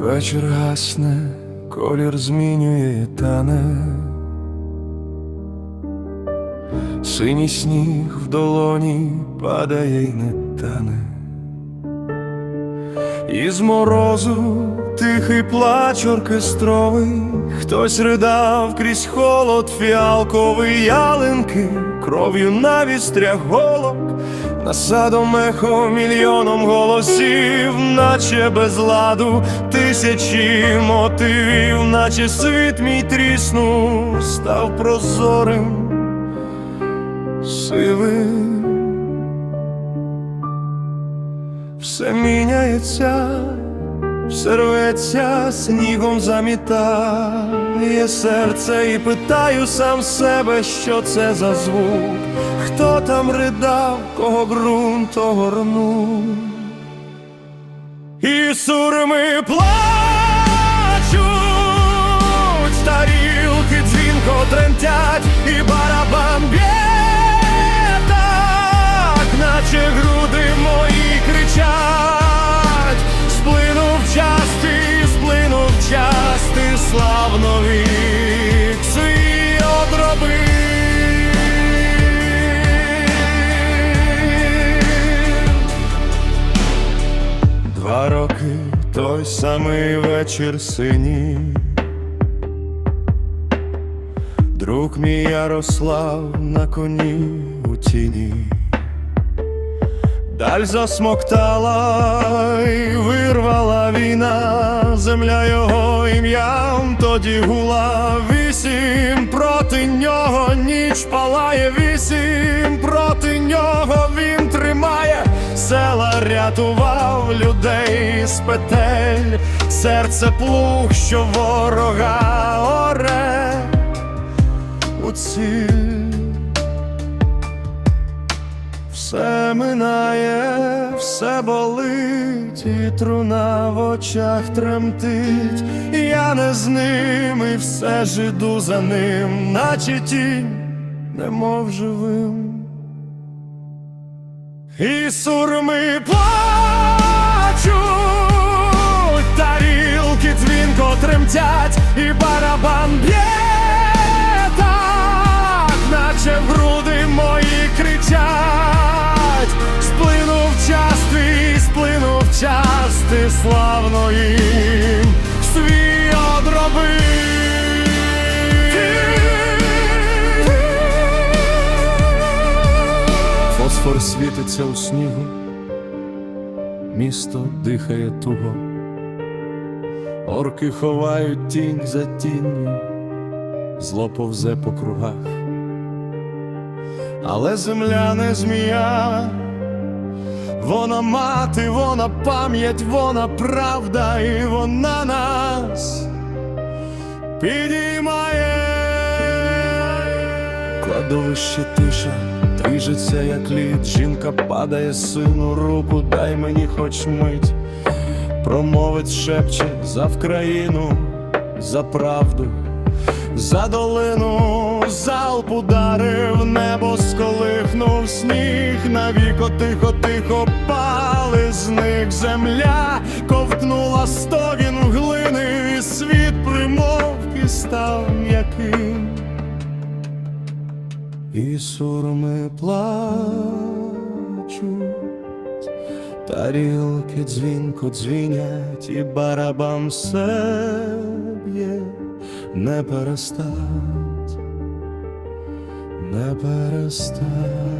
Вечір гасне, колір змінює тане. Синій сніг в долоні падає й не тане. Із морозу тихий плач оркестровий, хтось ридав крізь холод фіалковий ялинки, кров'ю на вістрях голок, насадом ехо мільйоном голосів, наче без ладу, тисячі мотивів, наче світ мій тріснув, став прозорим, сивим. Все міняється, все рветься, снігом замітає серце і питаю сам себе, що це за звук, хто там ридав, кого ґрунт огорнув. І сурми плачуть, тарілки дзвінко тремтять, і барабан той самий вечір синій. Друг мій Ярослав на коні у тіні. Даль засмоктала і вирвала війна, земля його ім'ям тоді гула вісім проти нього ніч палає вісім проти нього він рятував людей з петель, серце плуг, що ворога оре у ціль. Все минає, все болить, і труна в очах тремтить, я не з ним і все ж іду за ним, наче тінь, немов живим. І сурми плачуть, тарілки дзвінко тремтять, і барабан б'є так, наче в груди мої кричать, сплинув час твій, сплинув час ти славно їм світиться у снігу, місто дихає туго, орки ховають тінь за тінню, зло повзе по кругах, але земля не змія. Вона мати, вона пам'ять, вона правда, і вона нас підіймає. Кладовище тиша, движеться, як лід, жінка падає сину руку, дай мені хоч мить. Промовець шепче за Вкраїну, за правду, за долину, залп ударив, небо сколихнув сніг, навіко тихо, тихо пали з земля, ковтнула стогін глини, і світ примовки став м'яким. І сурми плачуть, тарілки дзвінко дзвінять, і барабан все б'є, не перестать, не перестать.